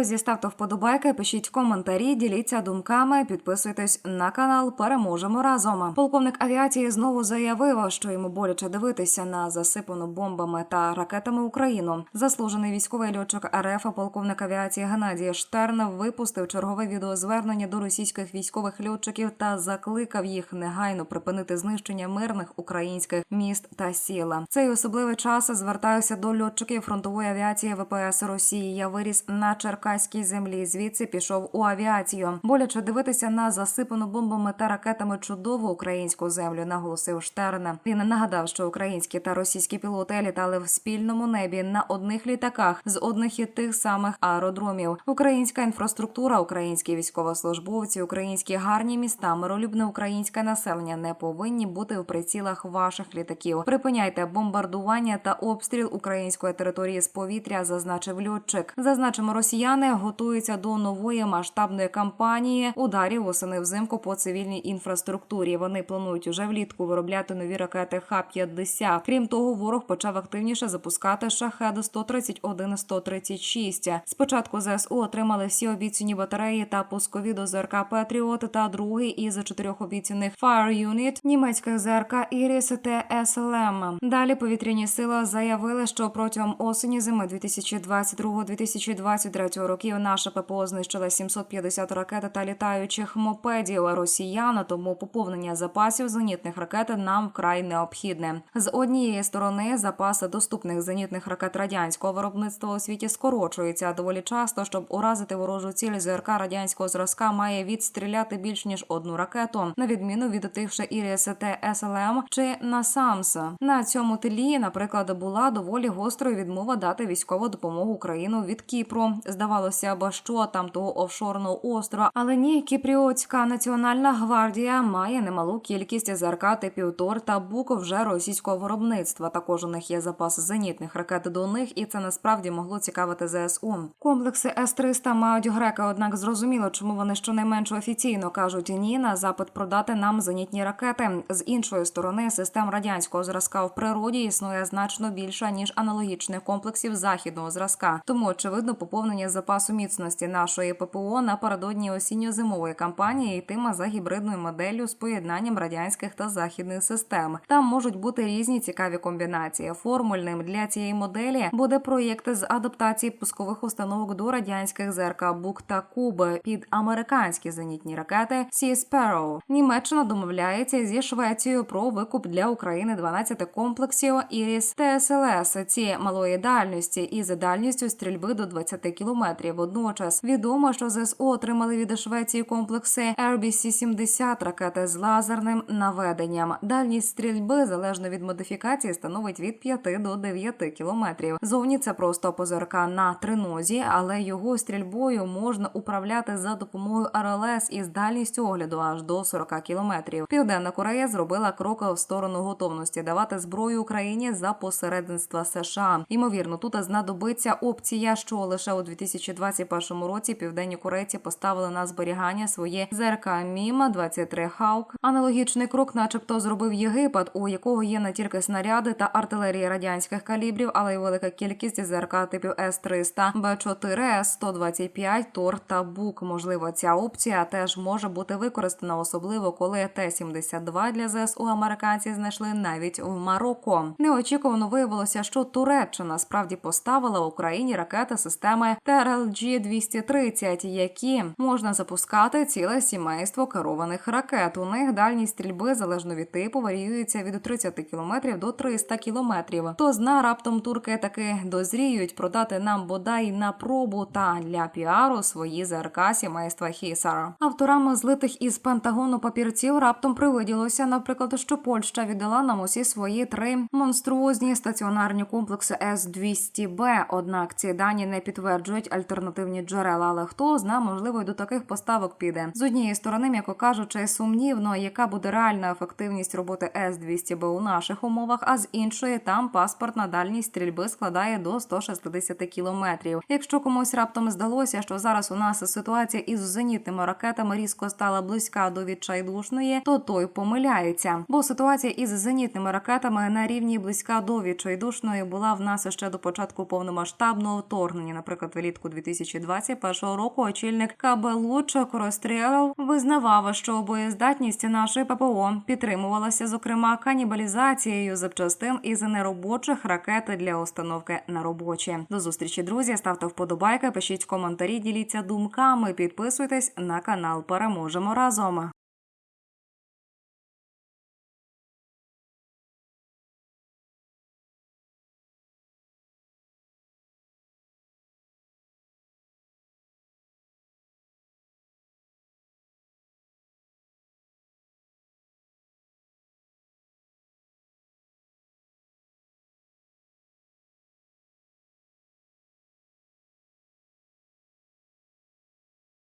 Друзі, ставте вподобайки, пишіть коментарі, діліться думками, підписуйтесь на канал. Переможемо разом. Полковник авіації знову заявив, що йому боляче дивитися на засипану бомбами та ракетами Україну. Заслужений військовий льотчик РФ, полковник авіації Геннадій Штерн випустив чергове відеозвернення до російських військових льотчиків та закликав їх негайно припинити знищення мирних українських міст та сіл. Цей особливий час звертаюся до льотчиків фронтової авіації ВПС Росії. Я виріс на Черкаській землі. Звідси пішов у авіацію. Боляче дивитися на засипану бомбами та ракетами чудову українську землю. Наголосив Штерн. Він нагадав, що українські та російські пілоти літали в спільному небі на одних літаках з одних і тих самих аеродромів. Українська інфраструктура, українські військовослужбовці, українські гарні міста, миролюбне українське населення не повинні бути в прицілах ваших літаків. Припиняйте бомбардування та обстріл української території з повітря, зазначив льотчик. Зазначимо, росіяни готуються до нової масштабної кампанії ударів восени взимку по цивільній інфраструктурі. Вони планують уже влітку виробляти нові ракети Х-50. Крім того, ворог почав активніше запускати шахеди 131 136 Спочатку ЗСУ отримали всі обіцяні батареї та пускові до ЗРК Петріот та другий із чотирьох обіцяних Fire Unit німецьких ЗРК Іріс та. Далі повітряні сили заявили, що протягом осені зими 2022-2023 років наша ППО знищила 750 ракет та літаючих мопедів росіян. Тому поповнення запасів зенітних ракет нам вкрай необхідне. З однієї сторони запаси доступних зенітних ракет радянського виробництва у світі скорочуються доволі часто, щоб уразити ворожу ціль ЗРК радянського зразка має відстріляти більш ніж одну ракету, на відміну від тих же Іріс СЛМ чи НАСАМС. На цьому тлі, наприклад, була доволі гострою відмова дати військову допомогу Україну від Кіпру. Здавалося б, що там того офшорного острова, але ні, Кіпріотська національна гвардія має немалу кількість ЗРК типів Тор та Бук вже російського виробництва. Також у них є запас зенітних ракет до них, і це насправді могло цікавити ЗСУ. Комплекси С-300 мають греки, однак зрозуміло, чому вони щонайменше офіційно кажуть ні на запит продати нам зенітні ракети. З іншої сторони, систем радянського зразка в природі існує значно більше ніж аналогічних комплексів західного зразка. Тому очевидно, поповнення запасу міцності нашої ППО напередодні осінньо-зимової кампанії йтиме за гібридною моделлю з поєднанням радянських та західних систем. Там можуть бути різні цікаві комбінації. Формульним для цієї моделі буде проєкт з адаптації пускових установок до радянських ЗРК Бук та Куб під американські зенітні ракети Sea Sparrow. Німеччина домовляється зі Швецією про викуп для України 12 комплексів Іріс ТСЛС. Ці малої дальності із дальністю стрільби до 20 кілометрів. Водночас відомо, що ЗСУ отримали від Швеції комплекси RBC-70 ракети з лазерним наведенням. Дальність стрільби залежно від модифікації становить від 5 до 9 кілометрів. Зовні це просто позирка на тринозі, але його стрільбою можна управляти за допомогою РЛС із дальністю огляду аж до 40 кілометрів. Південна Корея зробила крок в сторону готовності давати зброю Україні за посередництва США. Ймовірно, тут знадобиться опція, що лише у 2021 році південні корейці поставили на зберігання своє ЗРК Міма 23 Хаук. Аналогічний крок, начебто, зробив Єгипет, у якого є не тільки снаряди та артилерії радянських калібрів, але й велика кількість ЗРК типів С-300, Б-4, С-125, Тор та Бук. Можливо, ця опція теж може бути використана, особливо коли Т-72 для ЗСУ американці знайшли навіть в Марокко. Неочікувано виявилося, що Туреччина справді поставила Україні ракети системи ТРЛГ-230, які можна запускати ціле сімейство керованих ракет. У них дальність стрільби залежно від типу варіюється від 30 км до 300 км. То зна раптом турки таки дозріють продати нам бодай на пробу та для піару свої ЗРК сімейства Хісар. Авторами злитих із Пентагону папірців раптом привиділося, наприклад, що Польща віддала нам усі свої три монструозні стаціонарні комплекси С-200Б. Однак ці дані не підтверджують альтернативні джерела. Але хто зна, можливо, й до таких поставок піде з однієї сторони, м'яко кажучи, сумнівно, яка буде реальна ефективність роботи С-200Б у наших умовах. А з іншої там паспортна дальність стрільби складає до 160 кілометрів. Якщо комусь раптом здалося, що зараз у нас ситуація із зенітними ракетами різко стала близька до відчайдушної, то той помиляється. Бо ситуація із зенітними ракетами на рівні близька до відчайдушної була в нас ще до початку повномасштабного вторгнення, наприклад, влітку 2021 року очільник КБ Лучок Розстрілов визнавав, що боєздатність нашої ППО підтримувалася зокрема канібалізацією запчастин із неробочих ракет для установки на робочі. До зустрічі, друзі. Ставте вподобайки, пишіть коментарі, діліться думками, підписуйтесь на канал. Переможемо разом.